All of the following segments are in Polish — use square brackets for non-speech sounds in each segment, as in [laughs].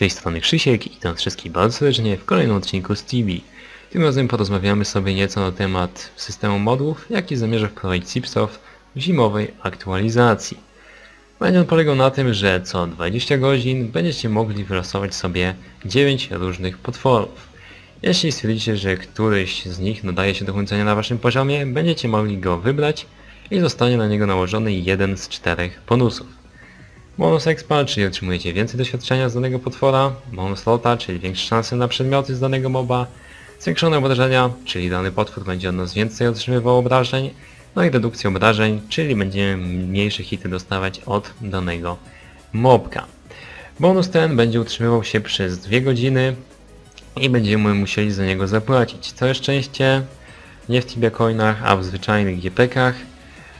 tej strony Krzysiek i tam wszystkich bardzo serdecznie w kolejnym odcinku z TV. Tym razem porozmawiamy sobie nieco na temat systemu modów, jaki zamierza wprowadzić Cipsoft w zimowej aktualizacji. Będzie on polegał na tym, że co 20 godzin będziecie mogli wylosować sobie 9 różnych potworów. Jeśli stwierdzicie, że któryś z nich nadaje się do kończenia na waszym poziomie, będziecie mogli go wybrać i zostanie na niego nałożony jeden z czterech bonusów. Bonus expa, czyli otrzymujecie więcej doświadczenia z danego potwora, bonus lota, czyli większe szanse na przedmioty z danego moba, zwiększone obrażenia, czyli dany potwór będzie od nas więcej otrzymywał obrażeń, no i redukcja obrażeń, czyli będziemy mniejsze hity dostawać od danego mobka. Bonus ten będzie utrzymywał się przez 2 godziny i będziemy musieli za niego zapłacić. Całe szczęście nie w Tibia coinach, a w zwyczajnych GPK-ach.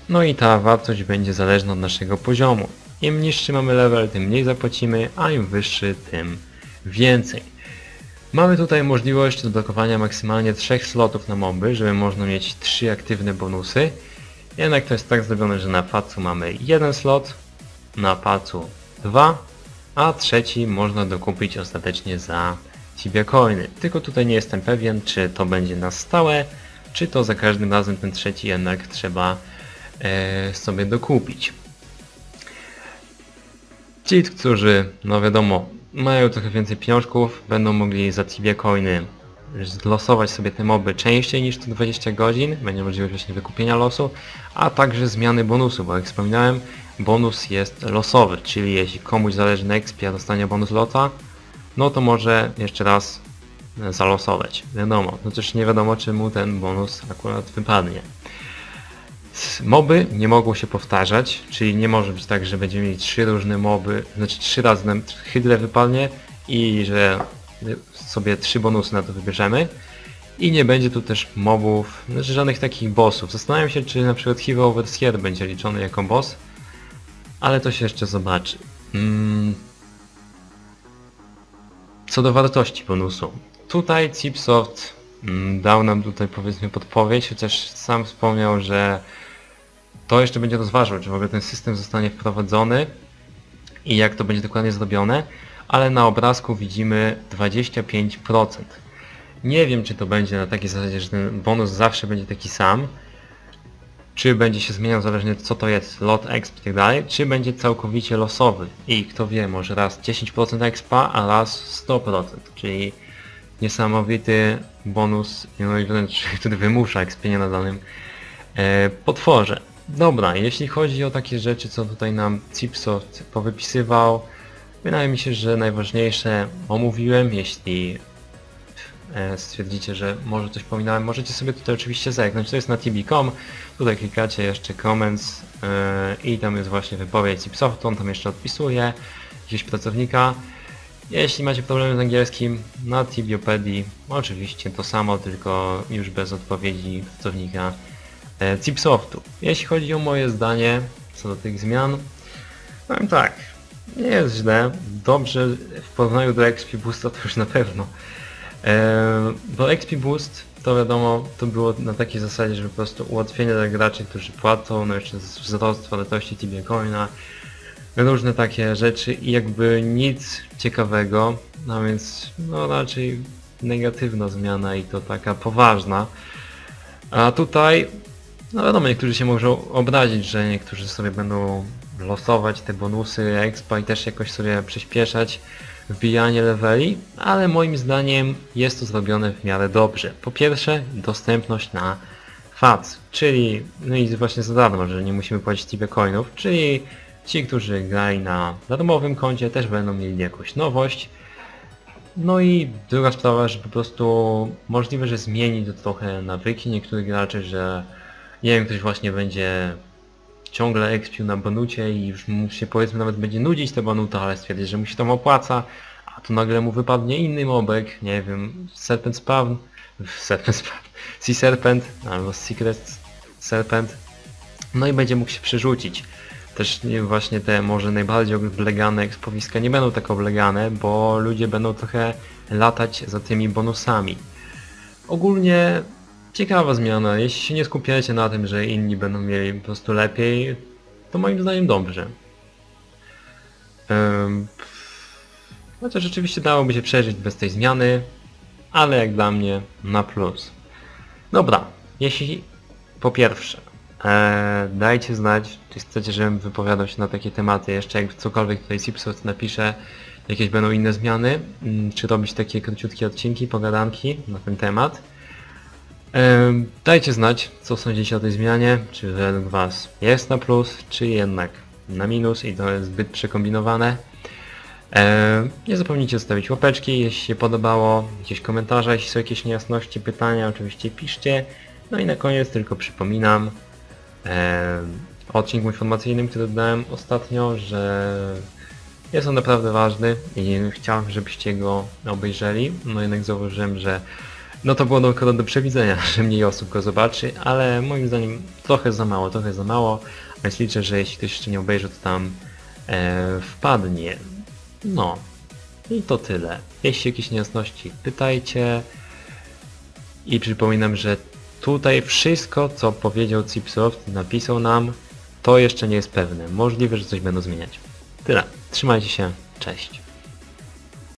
No i ta wartość będzie zależna od naszego poziomu. Im niższy mamy level, tym mniej zapłacimy, a im wyższy, tym więcej. Mamy tutaj możliwość odblokowania maksymalnie 3 slotów na moby, żeby można mieć 3 aktywne bonusy. Jednak to jest tak zrobione, że na pacu mamy jeden slot, na pacu 2, a trzeci można dokupić ostatecznie za Tibia Coiny. Tylko tutaj nie jestem pewien, czy to będzie na stałe, czy to za każdym razem ten trzeci jednak trzeba e, sobie dokupić. Ci, którzy, no wiadomo, mają trochę więcej pieniążków, będą mogli za Tibia Coiny losować sobie te moby częściej niż to 20 godzin, będzie możliwość właśnie wykupienia losu, a także zmiany bonusu, bo jak wspominałem, bonus jest losowy, czyli jeśli komuś zależy na expie, a dostanie bonus lota, no to może jeszcze raz zalosować. Wiadomo, no też nie wiadomo czy mu ten bonus akurat wypadnie. Moby nie mogą się powtarzać, czyli nie może być tak, że będziemy mieli trzy różne moby, znaczy trzy razy nam hydle wypadnie i że sobie trzy bonusy na to wybierzemy. I nie będzie tu też mobów, znaczy żadnych takich bossów. Zastanawiam się, czy na przykład Hero Overseer będzie liczony jako boss, ale to się jeszcze zobaczy. Mm. Co do wartości bonusu. Tutaj Chipsoft mm, dał nam tutaj powiedzmy podpowiedź, chociaż sam wspomniał, że to jeszcze będzie rozważał, czy w ogóle ten system zostanie wprowadzony i jak to będzie dokładnie zrobione, ale na obrazku widzimy 25%. Nie wiem, czy to będzie na takiej zasadzie, że ten bonus zawsze będzie taki sam, czy będzie się zmieniał zależnie co to jest, lot, exp i tak dalej, czy będzie całkowicie losowy i kto wie, może raz 10% expa, a raz 100%, czyli niesamowity bonus, no i wręcz, [laughs] który wymusza expienie na danym e, potworze. Dobra, jeśli chodzi o takie rzeczy, co tutaj nam Chipsoft powypisywał, wydaje mi się, że najważniejsze omówiłem, jeśli e, stwierdzicie, że może coś pominąłem, możecie sobie tutaj oczywiście zerknąć, to jest na tb.com, tutaj klikacie jeszcze comments yy, i tam jest właśnie wypowiedź Chipsoftu, on tam jeszcze odpisuje, jakiegoś pracownika. Jeśli macie problemy z angielskim, na Tibiopedii oczywiście to samo, tylko już bez odpowiedzi pracownika Chipsoftu. Jeśli chodzi o moje zdanie co do tych zmian, powiem tak, nie jest źle, dobrze w porównaniu do XP Boosta to już na pewno. Bo XP Boost to wiadomo, to było na takiej zasadzie, że po prostu ułatwienie dla graczy, którzy płacą, no jeszcze wzrost wartości Tibia Coina, różne takie rzeczy i jakby nic ciekawego, no więc no raczej negatywna zmiana i to taka poważna. A tutaj no wiadomo, niektórzy się mogą obrazić, że niektórzy sobie będą losować te bonusy expa i też jakoś sobie przyspieszać wbijanie leveli, ale moim zdaniem jest to zrobione w miarę dobrze. Po pierwsze, dostępność na FAC, czyli, no i właśnie za darmo, że nie musimy płacić tibia coinów, czyli ci, którzy grali na darmowym koncie też będą mieli jakąś nowość. No i druga sprawa, że po prostu możliwe, że zmieni to trochę nawyki niektórych graczy, że nie wiem, ktoś właśnie będzie ciągle expił na banucie i już mu się powiedzmy nawet będzie nudzić te banuta, ale stwierdzi, że mu się tam opłaca, a tu nagle mu wypadnie inny mobek, nie wiem, Serpent Spawn, Serpent Spawn, [laughs] Sea Serpent albo Secret Serpent, no i będzie mógł się przerzucić. Też właśnie te może najbardziej oblegane ekspowiska nie będą tak oblegane, bo ludzie będą trochę latać za tymi bonusami. Ogólnie Ciekawa zmiana. Jeśli się nie skupiacie na tym, że inni będą mieli po prostu lepiej, to moim zdaniem dobrze. Chociaż rzeczywiście dałoby się przeżyć bez tej zmiany, ale jak dla mnie na plus. Dobra, jeśli po pierwsze e, dajcie znać, czy chcecie, żebym wypowiadał się na takie tematy, jeszcze jak cokolwiek tutaj Cipsoft napisze, jakieś będą inne zmiany, mm, czy robić takie króciutkie odcinki, pogadanki na ten temat. Dajcie znać, co sądzicie o tej zmianie, czy według Was jest na plus, czy jednak na minus i to jest zbyt przekombinowane. Nie zapomnijcie zostawić łapeczki, jeśli się podobało, jakieś komentarze, jeśli są jakieś niejasności, pytania, oczywiście piszcie. No i na koniec tylko przypominam o odcinku informacyjnym, który dodałem ostatnio, że jest on naprawdę ważny i chciałem, żebyście go obejrzeli. No jednak zauważyłem, że no to było akurat do przewidzenia, [laughs] że mniej osób go zobaczy, ale moim zdaniem trochę za mało, trochę za mało, więc liczę, że jeśli ktoś jeszcze nie obejrzy, to tam e, wpadnie. No. I to tyle. Jeśli jakieś niejasności, pytajcie. I przypominam, że tutaj wszystko, co powiedział Cipsoft, napisał nam, to jeszcze nie jest pewne. Możliwe, że coś będą zmieniać. Tyle. Trzymajcie się. Cześć.